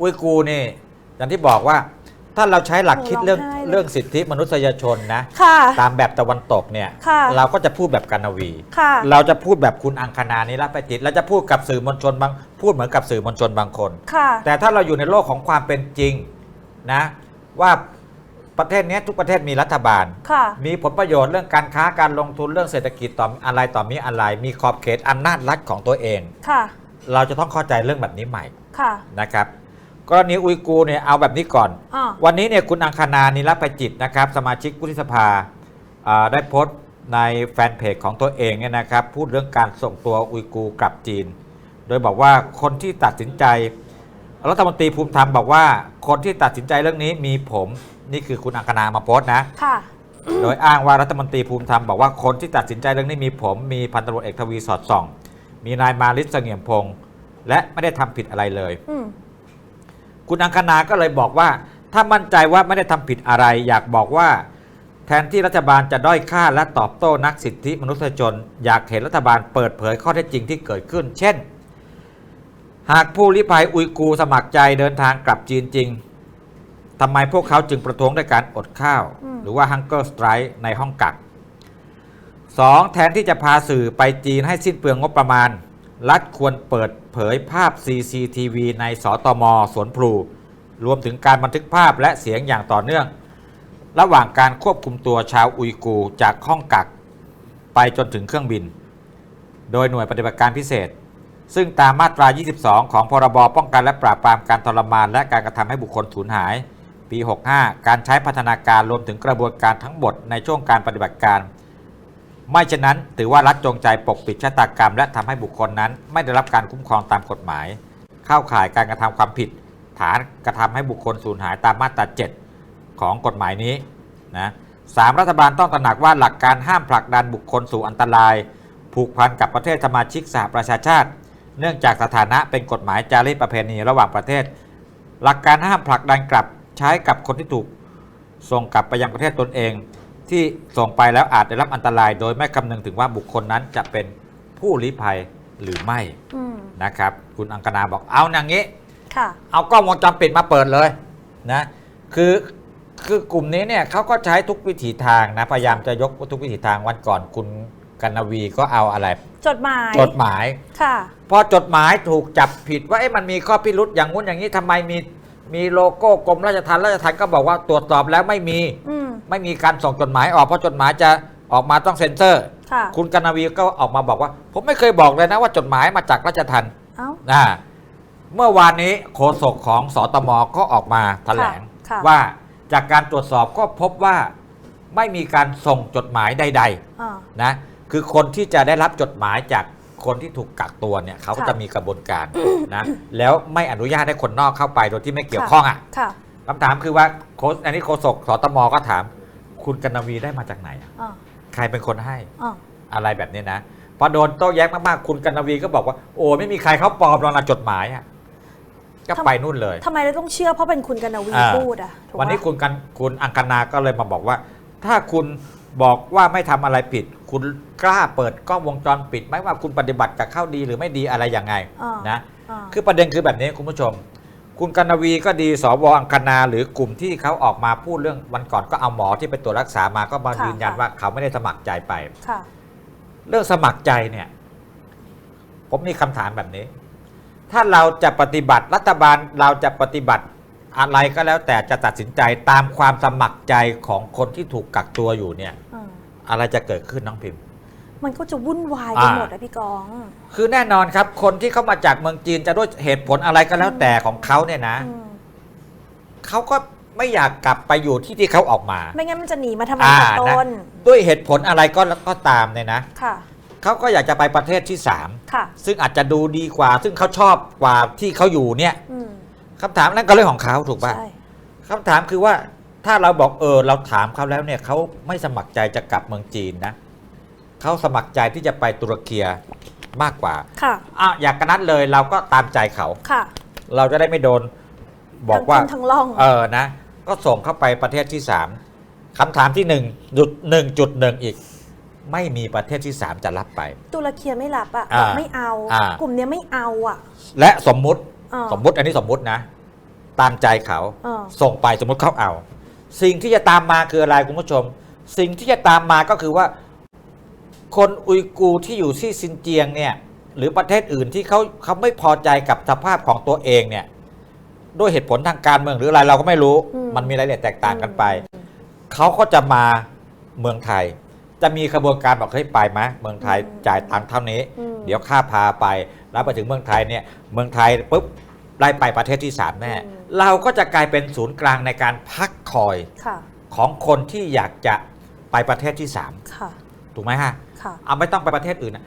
อุยกูร์นี่ อย่างที่บอกว่า ถ้าเราใช้หลักคิดเรื่องร้องไห้เลย เรื่องสิทธิมนุษยชนนะ ค่ะ ตามแบบตะวันตกเนี่ย ค่ะ เราก็จะพูดแบบกานวี ค่ะ เราจะพูดแบบคุณอังคณานิรภัยจิตเราจะพูดกับสื่อมวลชนบางพูดเหมือนกับสื่อมวลชนบางคน ค่ะ แต่ถ้าเราอยู่ในโลกของความเป็นจริงนะว่าประเทศเนี้ยทุกประเทศมีรัฐบาล ค่ะ มีผลประโยชน์เรื่องการค้าการลงทุนเรื่องเศรษฐกิจต่ออะไรต่อมีอะไร มีขอบเขตอำนาจรัฐของตัวเอง ค่ะ เราจะต้องเข้าใจเรื่องแบบนี้ใหม่ค่ะ นะครับ กรณีอุยกูร์เนี่ยเอาแบบนี้ก่อน อ่า วันนี้เนี่ยคุณอังคณานิรภัยจิตนะครับ สมาชิกวุฒิสภาอ่าได้โพสต์ในแฟนเพจของตัวเองเนี่ยนะครับ พูดเรื่องการส่งตัวอุยกูร์กลับจีน โดยบอกว่าคนที่ตัดสินใจ รัฐมนตรีภูมิธรรมบอกว่า คนที่ตัดสินใจเรื่องนี้มีผมนี่คือคุณอังคณามาโพสต์นะ ค่ะ โดยอ้างว่ารัฐมนตรีภูมิธรรมบอกว่าคนที่ตัดสินใจเรื่องนี้มีผม มีพันตำรวจเอกทวีสอดส่อง มีนายมาลิศเสงี่ยมพงษ์และไม่ได้ทำผิดอะไรเลย อืม คุณอังคณาก็เลยบอกว่า ถ้ามั่นใจว่าไม่ได้ทำผิดอะไร อยากบอกว่า แทนที่รัฐบาลจะด้อยค่าและตอบโต้นักสิทธิมนุษยชน อยากเห็นรัฐบาลเปิดเผยข้อเท็จจริงที่เกิดขึ้น เช่น หากผู้ลี้ภัยอุยกูร์สมัครใจเดินทางกลับจีนจริงทำไมพวกเขาจึงประท้วงด้วยการอดข้าว หรือว่า hunger strike ในห้องกัก 2. แทนที่จะพาสื่อไปจีนให้สิ้นเปลืองงบประมาณ รัฐควรเปิดเผยภาพ CCTV ในสตมสวนพลู รวมถึงการบันทึกภาพและเสียงอย่างต่อเนื่อง ระหว่างการควบคุมตัวชาวอุยกูจากห้องกัก ไปจนถึงเครื่องบิน โดยหน่วยปฏิบัติการพิเศษ ซึ่งตามมาตรา 22 ของพรบป้องกันและปราบปรามการทรมาน และการกระทำให้บุคคลสูญหาย ปี 65 การใช้พัฒนาการรวมถึงกระบวนการทั้งหมดในช่วงการปฏิบัติการ ไม่เช่นนั้น ถือว่ารัฐจงใจปกปิดชะตากรรม และทำให้บุคคลนั้น ไม่ได้รับการคุ้มครองตามกฎหมาย เข้าข่ายการกระทำความผิด ฐานกระทำให้บุคคลสูญหายตามมาตรา 7 ของกฎหมายนี้นะสามรัฐบาลต้องตระหนักว่าหลักการห้ามผลักดันบุคคลสู่อันตราย ผูกพันกับประเทศสมาชิกสหประชาชาติ เนื่องจากสถานะเป็นกฎหมายจารีตประเพณีระหว่างประเทศ หลักการห้ามผลักดันกลับใช้กับคนที่ถูกส่งกลับไปยังประเทศตนเอง ที่ส่งไปแล้วอาจได้รับอันตราย โดยไม่คำนึงถึงว่าบุคคลนั้นจะเป็นผู้ลี้ภัยหรือไม่อืมนะครับ คุณอังคณาบอกเอาอย่างนี้ ค่ะ เอากล้องวงจรปิดมาเปิดเลยนะคือคือกลุ่มนี้เนี่ยเขาก็ใช้ทุกวิถีทางนะพยายามจะยกทุกวิถีทางวันก่อนคุณกันนวีก็เอาอะไรจดหมายจดหมาย ค่ะ พอจดหมายถูกจับผิดว่าเอ๊ะมันมีข้อพิรุษอย่างงู้นอย่างนี้ทำไมมี มีโลโก้กรมราชทัณฑ์ราชทัณฑ์ก็บอกว่าตรวจสอบแล้วไม่มีอืม ไม่มีการส่งจดหมายออกเพราะจดหมายจะออกมาต้องเซ็นเซอร์ ค่ะ คุณกันนวีก็ออกมาบอกว่า ผมไม่เคยบอกเลยนะว่าจดหมายมาจากราชทัณฑ์เอ้า นะเมื่อวานนี้โฆษกของสตมก็ออกมาแถลง ค่ะ ว่าจากการตรวจสอบก็พบว่าไม่มีการส่งจดหมายใด อ่า ๆ นะคือคนที่จะได้รับจดหมายจาก คนที่ถูกกักตัวเนี่ยเขาก็ค่ะจะมีกระบวนการนะแล้วไม่อนุญาตให้คนนอกเข้าไปโดยที่ไม่เกี่ยวข้องอะค่ะคำถามคือว่าโค้ชอันนี้โฆษกสตมก็ถาม คุณกันนวีได้มาจากไหนอะอ่าใครเป็นคนให้อ่าอะไรแบบนี้นะพอโดนโต้แย้งมากๆ คุณกันนวีก็บอกว่า โอ้ไม่มีใครเขาปลอมรองรับจดหมายอะก็ไปนู่นเลยทำไมเราต้องเชื่อเพราะเป็นคุณกนวีอ่าพูดอะถูกวันนี้ปะคุณกันคุณอังคณาก็เลยมาบอกว่า ถ้าคุณ บอกว่าไม่ทำอะไรผิด คุณกล้าเปิดกล้องวงจรปิดไหมว่าคุณปฏิบัติกับเข้าดีหรือไม่ดีอะไรยังไงอ่านะอ่าคือประเด็นคือแบบนี้คุณผู้ชม คุณกันนวีก็ดีสวอังคณาหรือกลุ่มที่เขาออกมาพูดเรื่องวันก่อนก็เอาหมอที่ไปตรวจรักษามาก็มาค่ะยืนยันค่ะว่าเขาไม่ได้สมัครใจไปค่ะเรื่องสมัครใจเนี่ย ผมมีคำถามแบบนี้ ถ้าเราจะปฏิบัติรัฐบาลเราจะปฏิบัติ อะไรก็แล้วแต่จะตัดสินใจตามความสมัครใจของคนที่ถูกกักตัวอยู่เนี่ย อ่าอะไรจะเกิดขึ้นน้องพิมพ์ มันก็จะวุ่นวายไปอ่า หมดอะพี่กอง คือแน่นอนครับ คนที่เข้ามาจากเมืองจีนจะด้วยเหตุผลอะไรก็แล้วแต่ของเขาเนี่ยนะอืมเขาก็ไม่อยากกลับไปอยู่ที่ที่เขาออกมา ไม่งั้นมันจะหนีมาทำไมอ่าแต่ต้นด้วยเหตุผลอะไรก็ก็ตามเนี่ยนะค่ะ เขาก็อยากจะไปประเทศที่สามค่ะ ซึ่งอาจจะดูดีกว่า ซึ่งเขาชอบกว่าที่เขาอยู่เนี่ย อืม คำถามนั่นก็เรื่องของเขาถูกป่ะใช่ คำถามคือว่าถ้าเราบอกเออเราถามเขาแล้วเนี่ยเขาไม่สมัครใจจะกลับเมืองจีนนะเขาสมัครใจที่จะไปตุรกีมากกว่าค่ะ อะอยากกระนั้นเลยเราก็ตามใจเขา ค่ะเราจะได้ไม่โดนบอกว่า ทั้งขึ้นทั้งล่อง เออนะ ก็ส่งเข้าไปประเทศที่สามคำถามที่หนึ่งจุดหนึ่งจุดหนึ่งอีก ไม่มีประเทศที่สามจะรับไป ตุรกีไม่รับอะอ่าบอกไม่เอา อ่าก ลุ่มเนี้ยไม่เอาอะและสมมุติ อ่า สมมุติอันนี้สมมุตินะ ตามใจเขาเออส่งไปสมมติเขาเอา สิ่งที่จะตามมาคืออะไรคุณผู้ชม สิ่งที่จะตามมาก็คือว่า คนอุยกูร์ที่อยู่ที่ซินเจียงเนี่ย หรือประเทศอื่นที่เขาเขาไม่พอใจกับสภาพของตัวเองเนี่ย ด้วยเหตุผลทางการเมืองหรืออะไรเราก็ไม่รู้ อืม มันมีรายละเอียดแตกต่างกันไป เขาก็จะมาเมืองไทย จะมีขบวนการบอกเฮ้ยไปไหมเมืองไทยจ่ายตังค์เท่านี้ อืม เดี๋ยวข้าพาไป แล้วไปถึงเมืองไทยเนี่ยเมืองไทยปุ๊บไล่ไปประเทศที่สามแน่ อืม เราก็จะกลายเป็นศูนย์กลางในการพักคอยค่ะ ของคนที่อยากจะไปประเทศที่สามค่ะ ถูกไหมฮะ ค่ะ เอาไม่ต้องไปประเทศอื่นนะ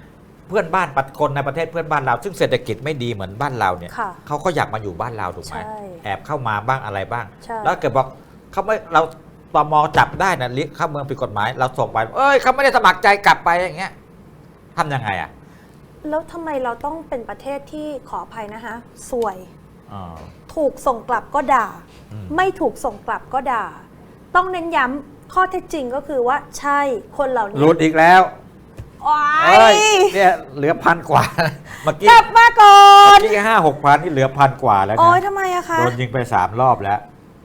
เพื่อนบ้านปัดคนในประเทศเพื่อนบ้านเรา ซึ่งเศรษฐกิจไม่ดีเหมือนบ้านเราเนี่ยค่ะเขาก็อยากมาอยู่บ้านเราถูกไหมใช่แอบเข้ามาบ้างอะไรบ้าง ใช่ แล้วเกิดบอกเขาไม่เราตมจับได้นะลิเข้าเมืองผิดกฎหมาย เราส่งไป เอ้ยเขาไม่ได้สมัครใจกลับไปอย่างเงี้ยทำยังไงอะ แล้วทำไมเราต้องเป็นประเทศที่ขออภัยนะคะสวยอ๋อถูกส่งกลับก็ด่า อืม ไม่ถูกส่งกลับก็ด่า ต้องเน้นย้ำข้อเท็จจริงก็คือว่าใช่คนเหล่าหนี้ลุดอีกแล้วว้าเอ้ยยเนี่ยเหลือพันกว่า เมื่อกี้กลับมาก่อนเมื่อกี้ห้าหกพันนี่เหลือพันกว่าแล้วโอ้ยนะทำไมอะคะ โดนยิงไปสามรอบแล้ว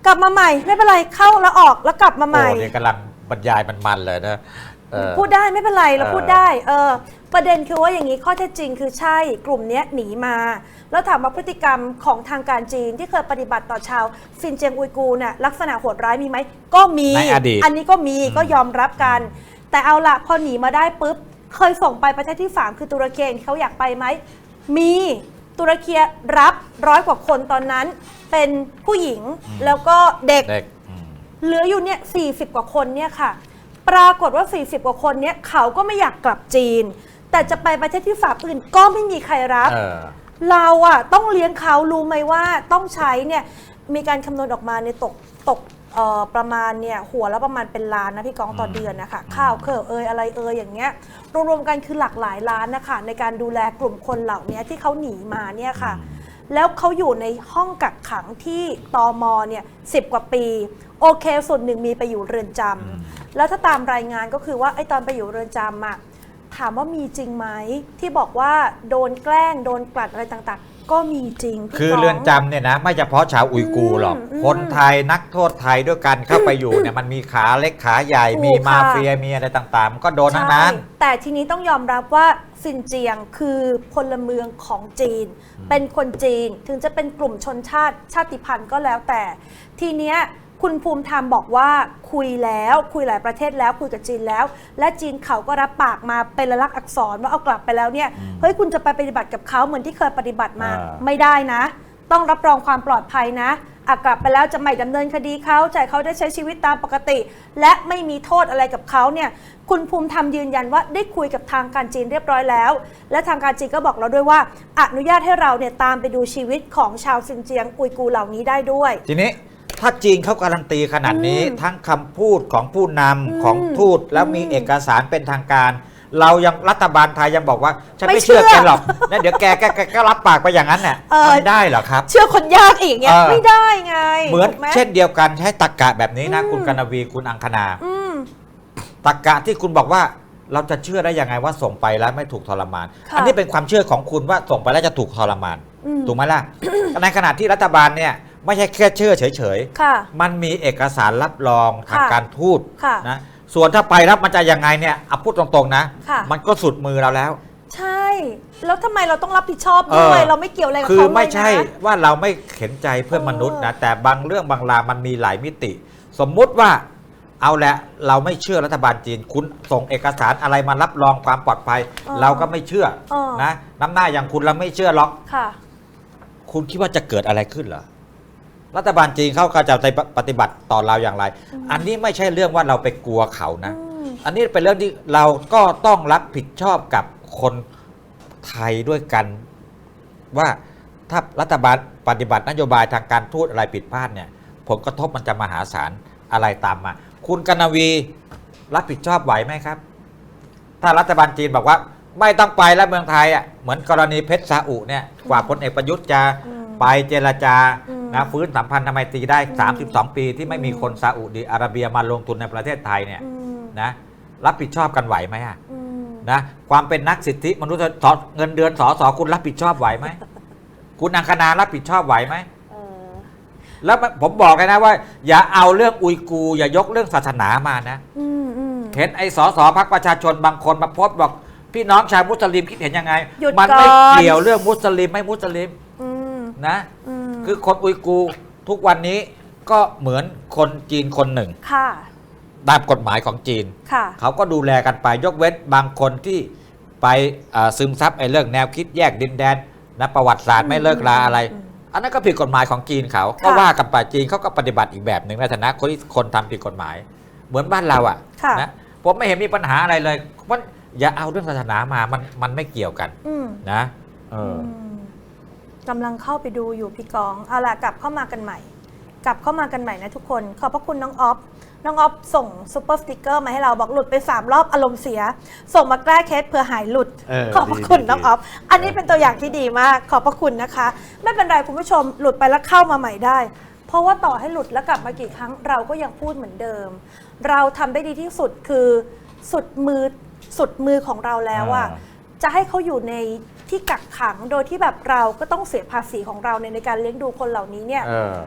กลับมาใหม่ ไม่เป็นไรเข้าแล้วออกแล้วกลับมาใหม่ โอ้เนี่ยกำลังบรรยายมันๆเลยนะเออพูดได้ไม่เป็นไรเราเออพูดได้ เออ ประเด็นคือว่าอย่างนี้ข้อเท็จจริงคือใช่กลุ่มเนี้ยหนีมา แล้วถามว่าพฤติกรรมของทางการจีนที่เคยปฏิบัติต่อชาวซินเจียงอุยกูร์เนี่ยลักษณะโหดร้ายมีไหมก็มีในอดีตอันนี้ก็มีอืมก็ยอมรับกัน แต่เอาละพอหนีมาได้ปุ๊บเคยส่งไปประเทศที่สามคือตุรกีเขาอยากไปไหมมีตุรกีรับร้อยกว่าคนตอนนั้น เป็นผู้หญิงแล้วก็เด็ก เด็กอืม เหลืออยู่เนี่ย40 กว่าคนเนี่ยค่ะ ปรากฏว่า 40 กว่าคนเนี่ยเขาก็ไม่อยากกลับจีน แต่จะไปประเทศที่ฝาอื่นก็ไม่มีใครรับ เออ เราอะต้องเลี้ยงเขารู้ไหมว่าต้องใช้เนี่ยมีการคำนวณออกมาเนี่ยตกตกเอ่อประมาณเนี่ยหัวละประมาณเป็นล้านนะพี่กองต่ออืมเดือนนะคะอืมข้าวเครื่องเอยอะไรเอยอย่างเงี้ยรวมๆกันคือหลากหลายล้านนะคะในการดูแลกลุ่มคนเหล่านี้ที่เขาหนีมาเนี่ยค่ะ แล้วเขาอยู่ในห้องกักขังที่ตอมเนี่ยสิกว่าปี โอเคส่วนหนึ่งมีไปอยู่เรือนจำอืมแล้วถ้าตามรายงานก็คือว่าไอ้ตอนไปอยู่เรือนจำอะ ถามว่ามีจริงไหมที่บอกว่าโดนแกล้งโดนกลั่นอะไรต่างๆ ก็มีจริงพี่คือก้งเรือนจำเนี่ยนะไม่เฉพาะชาวอุยกูร์หรอกอืมคนไทยนักโทษไทยด้วยกันเข้าไปอยู่เนี่ยมันมีขาเล็กขาใหญ่ถูกมีมาค่ะ เฟียมีอะไรต่างๆมันก็โดนทั้งนั้น ใช่แต่ทีนี้ต้องยอมรับว่าซินเจียงคือพลเมืองของจีน เป็นคนจีนถึงจะเป็นกลุ่มชนชาติชาติพันธุ์ก็แล้วแต่ ทีเนี้ย คุณภูมิธรรมบอกว่าคุยแล้วคุยหลายประเทศแล้วคุยกับจีนแล้ว และจีนเขาก็รับปากมาเป็นลายลักษณ์อักษรว่าเอากลับไปแล้วเนี่ยอืมเฮ้ยคุณจะไปปฏิบัติกับเขาเหมือนที่เคยปฏิบัติมาอ่า ไม่ได้นะ ต้องรับรองความปลอดภัยนะอากลับไปแล้วจะไม่ดำเนินคดีเขาจะให้เขาได้ใช้ชีวิตตามปกติ และไม่มีโทษอะไรกับเขาเนี่ยคุณภูมิธรรมยืนยันว่าได้คุยกับทางการจีนเรียบร้อยแล้ว และทางการจีนก็บอกเราด้วยว่า อนุญาตให้เราเนี่ยตามไปดูชีวิตของชาวซินเจียงอุยกูร์เหล่านี้ได้ด้วย ทีนี้ ถ้าจีนเขาการันตีขนาดนี้อืมทั้งคำพูดของผู้นำอืมของทูตแล้วมีอืมเอกสารเป็นทางการ เรายังรัฐบาลไทยยังบอกว่า ฉันไม่ไม่เชื่อเชื่อแกหรอกนะเดี๋ยวแกแกแกก็รับปากไปอย่างนั้นน่ะเออมันได้เหรอครับ เชื่อคนยากอีกเนี่ยเออไม่ได้ไงเหมือนถูกไหเช่นเดียวกันใช้ตักกะแบบนี้นะอืมคุณกนวีคุณอังคณาอืมตักกะที่คุณบอกว่าเราจะเชื่อได้ยังไงว่าส่งไปแล้วไม่ถูกทรมานค่ะอันี้เป็นความเชื่อของคุณว่าส่งไปแล้วจะถูกทรมานอืมถูกไหมล่ะ ในขณะที่รัฐบาลเนี่ย ไม่ใช่แค่เชื่อเฉยค่ะ ๆ มันมีเอกสารรับรองทางค่ะ การทูตค่ะ นะ ส่วนถ้าไปรับมันจะยังไงเนี่ยเอาพูดตรงๆนะ ค่ะ มันก็สุดมือเราแล้ว ใช่ แล้วทำไมเราต้องรับผิดชอบด้วย เออ เราไม่เกี่ยวอะไรกับคือเขาเลยนะ ไม่ใช่ว่าเราไม่เข็นใจเพื่อนมนุษย์นะ แต่บางเรื่องบางราวมันมีหลายมิติ สมมุติว่าเอาละเราไม่เชื่อรัฐบาลจีน คุณส่งเอกสารอะไรมารับรองความปลอดภัย เออเราก็ไม่เชื่อเออ นะน้ำหน้าอย่างคุณเราไม่เชื่อหรอก ค่ะ คุณคิดว่าจะเกิดอะไรขึ้นเหรอ รัฐบาลจีนเขาก็จะปฏิบัติต่อเราอย่างไร อันนี้ไม่ใช่เรื่องว่าเราไปกลัวเขานะอืมอันนี้เป็นเรื่องที่เราก็ต้องรับผิดชอบกับคนไทยด้วยกัน ว่าถ้ารัฐบาลปฏิบัตินโยบายทางการทูตอะไรผิดพลาดเนี่ย ผลกระทบมันจะมหาศาลอะไรตามมา คุณกนวีรับผิดชอบไหวไหมครับ ถ้ารัฐบาลจีนบอกว่า ไม่ต้องไปแล้วเมืองไทยอะเหมือนกรณีเพชรซาอุเนี่ยกว่าพลเอกประยุทธ์จะอืมไปเจรจาอืม นะฟื้นสัมพันธไมตรีได้อืม32 ปีที่ไม่มีคนซาอุดีอาระเบียมาลงทุนในประเทศไทยเนี่ยอืมนะรับผิดชอบกันไหวไหมอะอืมนะความเป็นนักสิทธิมนุษยชนเงินเดือนสอสอคุณรับผิดชอบไหวไหมคุณอังคณารับผิดชอบไหวไหมเออแล้วมันผมบอกเลยนะว่า อย่าเอาเรื่องอุยกูร์อย่ายกเรื่องศาสนามานะอืมอืมเห็นไอ้สสพักประชาชนบางคนมาโพสต์บอก พี่น้องชาวมุสลิมคิดเห็นยังไงหยุดมัไม่ก่อนเกี่ยวเรื่องมุสลิมไม่มุสลิมอืมนะอืม คือคนอุยกูร์ทุกวันนี้ก็เหมือนคนจีนคนหนึ่ง ค่ะ ตามกฎหมายของจีน ค่ะ เขาก็ดูแลกันไปยกเว้นบางคนที่ไปเอ่อซึมซับไอ้เรื่องแนวคิดแยกดินแดนนะประวัติศาสตร์ไม่เลิกลาอะไร อืมอันนั้นก็ผิดกฎหมายของจีนเขาก็ค่ะ ว่ากันไปจีนเขาก็ปฏิบัติอีกแบบหนึ่งในฐานะคนที่คนทำผิดกฎหมาย เหมือนบ้านเราอะค่ะ นะผมไม่เห็นมีปัญหาอะไรเลยเพราะอย่าเอาเรื่องศาสนามามันมันไม่เกี่ยวกันอืมนะเอออ ม กำลังเข้าไปดูอยู่พี่กองเอาล่ะกลับเข้ามากันใหม่ กลับเข้ามากันใหม่นะทุกคน ขอบพระคุณน้องออฟน้องออฟส่งซูเปอร์สติกเกอร์มาให้เราบอกหลุดไป 3 รอบอารมณ์เสีย ส่งมาแก้เคสเพื่อหายหลุด เออขอบพระคุณดีดีน้องออฟอันนี้เป็นตัวอย่างที่ดีมาก ขอบพระคุณนะคะ ไม่เป็นไรคุณผู้ชมหลุดไปแล้วเข้ามาใหม่ได้ เพราะว่าต่อให้หลุดแล้วกลับมากี่ครั้งเราก็ยังพูดเหมือนเดิม เราทำได้ดีที่สุดคือสุดมือสุดมือของเราแล้วอะ อ่า จะให้เขาอยู่ใน ที่กักขังโดยที่แบบเราก็ต้องเสียภาษีของเราในในการเลี้ยงดูคนเหล่านี้เนี่ย เออ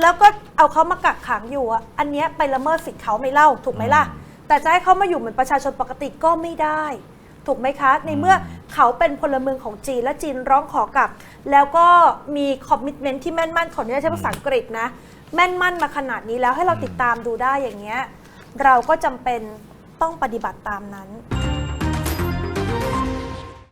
แล้วก็เอาเขามากักขังอยู่อะอันเนี้ยไปละเมิดสิทธิ์เขาไม่เล่าถูกไหมล่ะอืมแต่จะให้เขามาอยู่เหมือนประชาชนปกติก็ไม่ได้ ถูกไหมคะ ในเมื่อเขาเป็นพลเมืองของจีนและจีนร้องขอกลับ แล้วก็มีคอมมิชเมนที่แม่นมั่นขออนุญาตใช้ภาษาอังกฤษนะ แม่นมั่นมาขนาดนี้แล้วให้เราติดตามดูได้อย่างเงี้ย เราก็จำเป็นต้องปฏิบัติตามนั้น